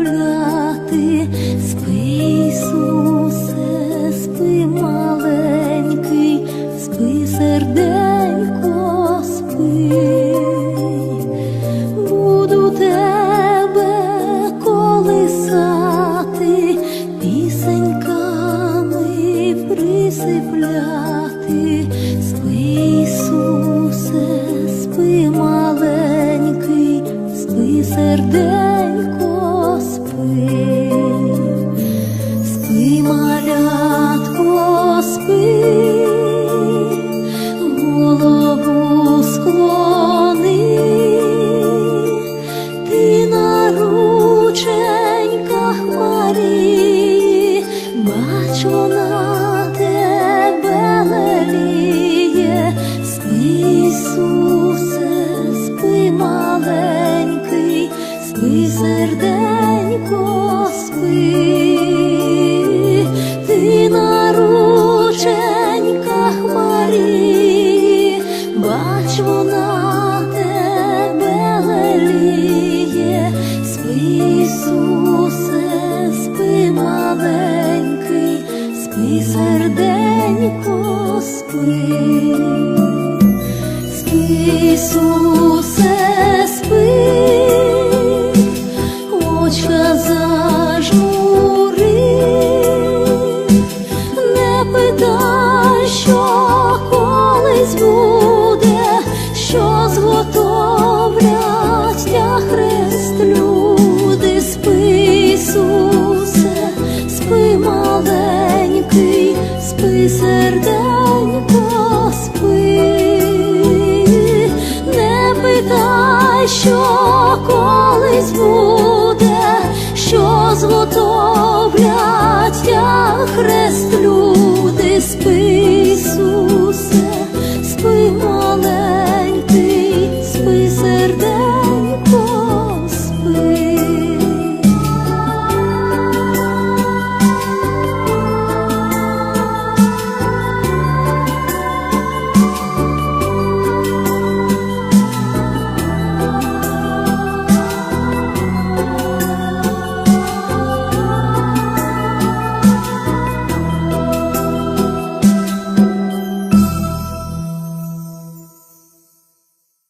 присипляти, спи, Ісусе, спи, маленький, спи, серденько, спи. Буду тебе колисати, пісеньками присипляти, спи, Ісусе, спи, маленький, спи, серденько, спи, серденько, спи, ти на рученьках Марії, бач, вона тебе леліє, спи, Ісусе, маленький, спи, серденько, спи. Спи, серденько, спи, не питай, що колись буде, що хрест